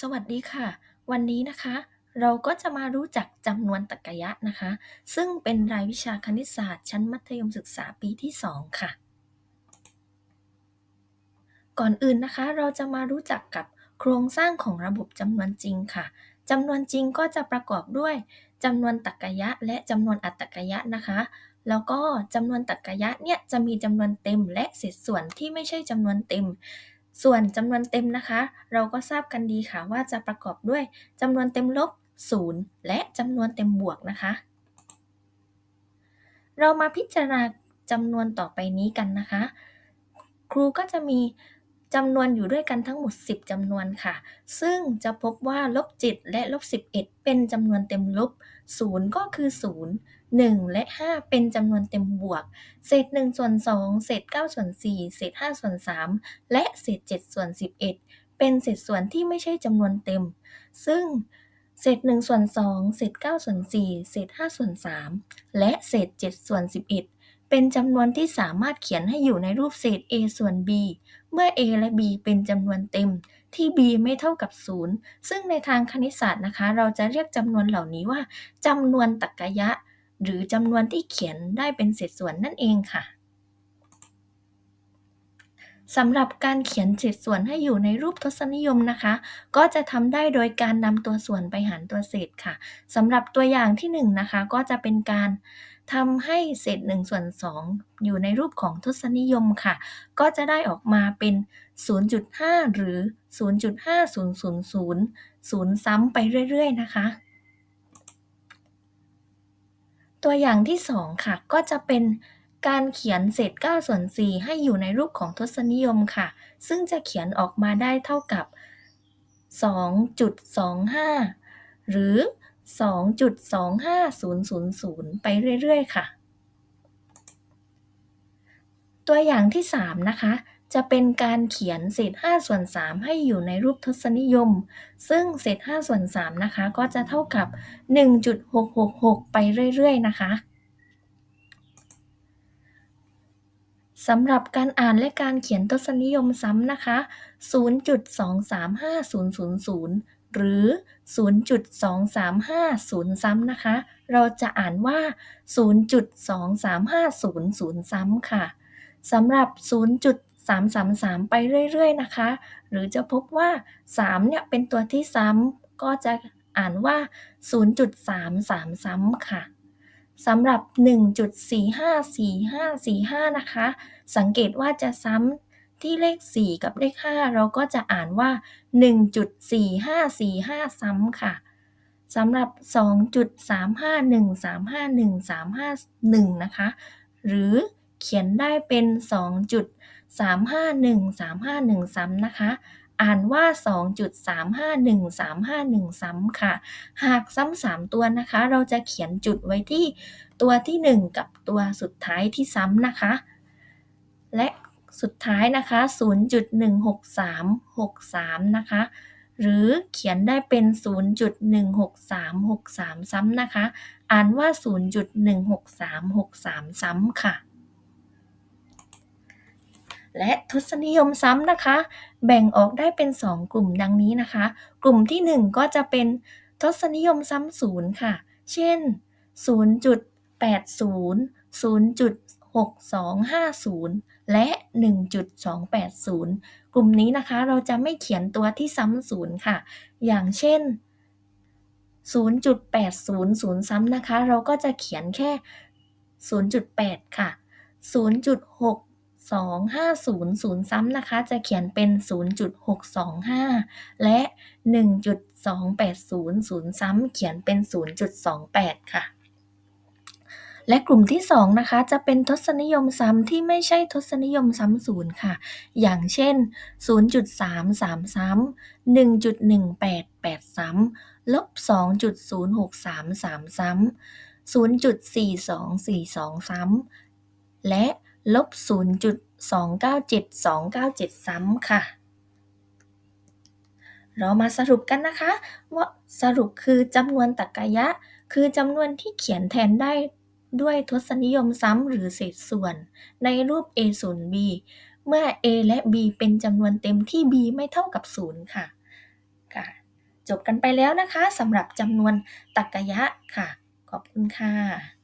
สวัสดีค่ะ วันนี้นะคะ เราก็จะมารู้จักจำนวนตรรกะยะนะคะ ซึ่งเป็นรายวิชาคณิตศาสตร์ชั้นมัธยมศึกษาปีที่ 2 ค่ะ ก่อนอื่นนะคะ เราจะมารู้จักกับโครงสร้างของระบบจำนวนจริงค่ะจำนวนจริงก็จะประกอบด้วยจำนวนตรรกะยะและจำนวนอัตตรกะยะนะคะ แล้วก็จำนวนตรรกยะเนี่ยจะมีจำนวนเต็มและเศษส่วนที่ไม่ใช่จำนวนเต็ม ส่วนจำนวนเต็มนะคะ เราก็ทราบกันดีค่ะว่าจะประกอบด้วยจำนวนเต็มลบ 0 และจำนวนเต็มบวกนะคะ เรามาพิจารณาจำนวนต่อไปนี้กันนะคะ ครูก็จะมี จำนวนอยู่ด้วยกันทั้งหมด 10 จำนวนค่ะ ซึ่งจะพบว่าลบ7และลบ11 เป็นจำนวนเต็มลบ 0 ก็คือ 0 1 และ 5 เป็นจำนวนเต็มบวก เศษ1ส่วน2เศษ9ส่วน4เศษ5ส่วน3และเศษ7ส่วน11 เป็นเศษส่วนที่ไม่ใช่จำนวนเต็ม ซึ่งเศษ1ส่วน2เศษ9ส่วน4เศษ5ส่วน3และเศษ7ส่วน11 เป็นจำนวนที่สามารถเขียนให้อยู่ในรูปเศษ a ส่วน b เมื่อ a และ b เป็นจำนวนเต็มที่ b ไม่เท่ากับ 0 ซึ่งในทางคณิตศาสตร์นะคะ เราจะเรียกจำนวนเหล่านี้ว่าจำนวนตรรกะยะหรือจำนวนที่เขียนได้เป็นเศษส่วนนั่นเองค่ะสำหรับการเขียนเศษส่วนให้อยู่ในรูปทศนิยมนะคะ ก็จะทำได้โดยการนำตัวส่วนไปหารตัวเศษค่ะสำหรับตัวอย่างที่1นนะคะก็จะเป็นการ ทำให้เศษ1ส่วน2อยู่ในรูปของทศนิยมค่ะ ก็จะได้ออกมาเป็น 0.5 หรือ 0.5000 0ซ้ำไปเรื่อย ๆ นะคะ ตัวอย่างที่ 2 ค่ะ ก็จะเป็นการเขียนเศษ9ส่วน4ให้อยู่ในรูปของทศนิยมค่ะ ซึ่งจะเขียนออกมาได้เท่ากับ 2.25 หรือ 2.25000 ไปเรื่อยๆ ค่ะ ตัวอย่างที่ 3 นะคะ จะเป็นการเขียนเศษ5ส่วน3ให้อยู่ในรูปทศนิยม ซึ่งเศษ5ส่วน3นะคะ ก็จะเท่ากับ 1.666 ไปเรื่อยๆ นะคะสำหรับการอ่านและการเขียนทศนิยมซ้ำนะคะ 0.235000 หรือ 0.2350 ซ้ำนะคะ เราจะอ่านว่า 0.2350 ซ้ำค่ะสำหรับ 0.333 ไปเรื่อยๆ นะคะ หรือจะพบว่า 3 เนี่ยเป็นตัวที่ซ้ำก็จะอ่านว่า 0.33 ซ้ำค่ะสำหรับ 1.454545 นะคะ สังเกตว่าจะซ้ำ ที่เลข 4 กับเลข 5 เราก็จะอ่านว่า 1.4545 ซ้ำค่ะสำหรับ 2.35135135นะคะ หรือเขียนได้เป็น 2.351351ซ้ำนะคะ อ่านว่า 2.351351ซ้ำค่ะ หากซ้ำ3ตัวนะคะ เราจะเขียนจุดไว้ที่ตัวที่ 1 กับตัวสุดท้ายที่ซ้ำนะคะ และ สุดท้ายนะคะ 0.16363 นะคะ หรือเขียนได้เป็น 0.16363 ซ้ำนะคะ อ่านว่า 0.16363 ซ้ำค่ะ และทศนิยมซ้ำนะคะ แบ่งออกได้เป็น 2 กลุ่มดังนี้นะคะ กลุ่มที่ 1 ก็จะเป็นทศนิยมซ้ำศูนย์ค่ะ เช่น 0.80 6250 และ 1.280 กลุ่มนี้นะคะเราจะไม่เขียนตัวที่ซ้ำศูนย์ค่ะ อย่างเช่น 0.800ซ้ำนะคะ เราก็จะเขียนแค่ 0.8 ค่ะ 0.6 250ซ้ำนะคะ จะเขียนเป็น 0.625 และ 1.280ซ้ำเขียนเป็น 0.28 ค่ะ และกลุ่มที่ 2 นะคะ จะเป็นทศนิยมซ้ำที่ไม่ใช่ทศนิยมซ้ำศูนย์ค่ะ อย่างเช่น 0.33 ซ้ำ1.188 ซ้ำลบ2.063ซ้ำ0.4242 ซ้ำและลบ0.297297 ซ้ำค่ะเรามาสรุปกันนะคะ ว่าสรุปคือจำนวนตรรกะยะ คือจำนวนที่เขียนแทนได้ ด้วยทศนิยมซ้ำหรือเศษส่วน ในรูป a ส่วน b เมื่อ a และ b เป็นจำนวนเต็มที่ b ไม่เท่ากับ 0 ค่ะค่ะ จบกันไปแล้วนะคะสำหรับจำนวนตรรกะยะค่ะ ขอบคุณค่ะ